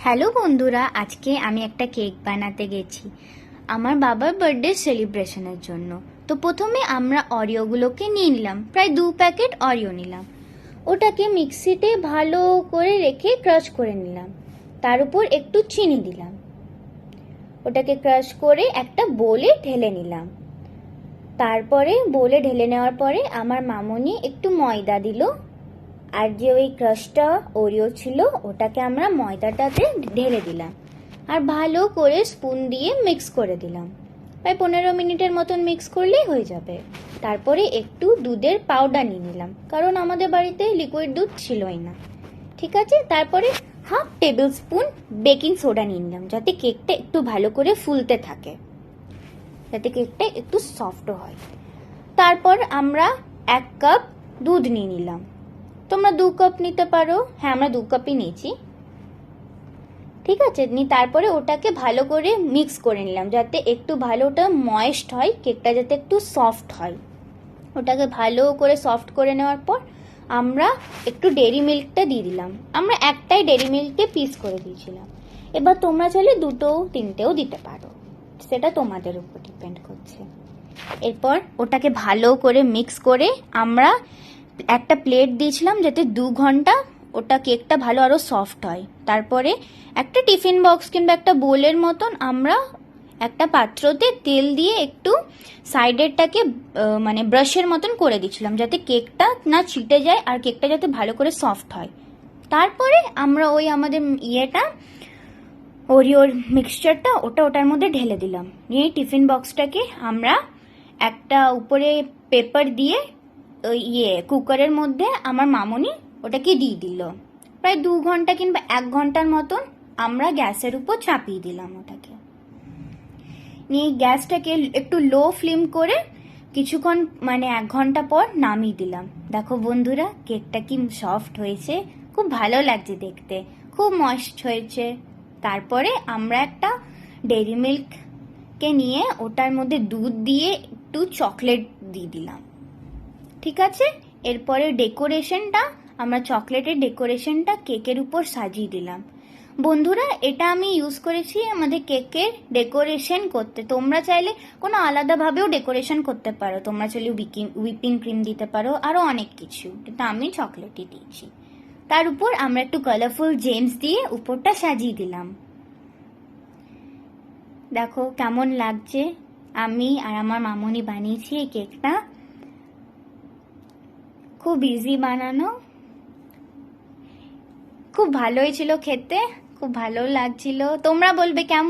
Hello বন্ধুরা, আজকে আমি একটা কেক বানাতে গেছি। আমার বাবার বার্থডে সেলিব্রেশনের জন্য। তো প্রথমে আমরা অরিওগুলোকে নিয়ে নিলাম, প্রায় দু প্যাকেট অরিও নিলাম। ওটাকে মিক্সিতে ভালো করে রেখে ক্রাশ করে নিলাম। তার উপর একটু চিনি দিলাম। ওটাকে ক্রাশ করে একটা বোলে ঢেলে নিলাম। তারপরে বোলে ঢেলে নেওয়ার পরে আমার মামনি একটু ময়দা দিল। আর যে ওই ক্রাশটা ওরিও ছিল, ওটাকে আমরা ময়দাটাতে ঢেলে দিলাম। আর ভালো করে স্পুন দিয়ে মিক্স করে দিলাম। প্রায় পনেরো মিনিটের মতন মিক্স করলেই হয়ে যাবে। তারপরে একটু দুধের পাউডার নিয়ে নিলাম, কারণ আমাদের বাড়িতে লিকুইড দুধ ছিলই না। ঠিক আছে? তারপরে half tablespoon baking soda নিয়ে নিলাম, যাতে কেকটা একটু ভালো করে ফুলতে থাকে। যাতে কেকটা একটু সফট হয়। তারপর আমরা এক কাপ দুধ নিয়ে নিলাম। তোমরা দু কাপ নিতে পারো। হ্যাঁ আমরা দু কাপই নিয়েছি। ঠিক আছে নি তারপরে ওটাকে ভালো করে মিক্স করে নিলাম, যাতে একটু ভালো ওটা ময়েস্ট হয় কেকটা যাতে একটু সফট হয়। ওটাকে ভালো করে সফট করে নেওয়ার পর আমরা একটু ডেরি মিল্কটা দিয়ে দিলাম। আমরা একটাই ডেরি মিল্ককে পিস করে দিয়েছিলাম। এবার তোমরা চাইলে দুটো, তিনটেও দিতে পারো। সেটা তোমাদের উপর ডিপেন্ড করছে। এরপর ওটাকে ভালো করে মিক্স করে আমরা একটা প্লেট দিয়েছিলাম যাতে দু ঘণ্টা ওটা কেকটা ভালো আরও সফট হয়। তারপরে একটা টিফিন বক্স কিংবা একটা বোলের মতন আমরা একটা পাত্রতে তেল দিয়ে একটু সাইডেরটাকে মানে ব্রাশের মতন করে দিয়েছিলাম যাতে কেকটা না ছিটে যায় আর কেকটা যাতে ভালো করে সফট হয়। তারপরে আমরা ওই আমাদের ইয়েটা, ওরিওর মিক্সচারটা ওটা ওটার মধ্যে ঢেলে দিলাম। নিয়ে টিফিন বক্সটাকে আমরা একটা উপরে পেপার দিয়ে ওই ইয়ে কুকারের মধ্যে আমার মামনি ওটাকে দিয়ে দিল। প্রায় দু ঘণ্টা কিংবা এক ঘণ্টার মতন আমরা গ্যাসের উপর চাপিয়ে দিলাম ওটাকে। নিয়ে গ্যাসটাকে একটু লো ফ্লেম করে কিছুক্ষণ মানে এক ঘণ্টা পর নামিয়ে দিলাম। দেখো বন্ধুরা, কেকটা কি সফট হয়েছে, খুব ভালো লাগছে দেখতে, খুব ময়েস্ট হয়েছে। তারপরে আমরা একটা ডেরি মিল্ককে নিয়ে ওটার মধ্যে দুধ দিয়ে একটু চকলেট দিয়ে দিলাম। ঠিক আছে? এরপরে ডেকোরেশনটা, আমরা চকলেটের ডেকোরেশনটা কেকের উপর সাজিয়ে দিলাম। বন্ধুরা, এটা আমি ইউজ করেছি আমাদের কেকের ডেকোরেশন করতে। তোমরা চাইলে কোনো আলাদাভাবেও ডেকোরেশন করতে পারো। তোমরা চাইলে উইকিং, উইপিং ক্রিম দিতে পারো আরও অনেক কিছু। কিন্তু আমি চকলেটই দিয়েছি। তার উপর আমরা একটু কালারফুল জেমস দিয়ে উপরটা সাজিয়ে দিলাম। দেখো কেমন লাগছে। আমি আর আমার মামনি বানিয়েছি এই কেকটা। খুব ইজি বানানো। খুব ভালোই ছিল খেতে খুব ভালো লাগছিল। তোমরা বলবে কেমন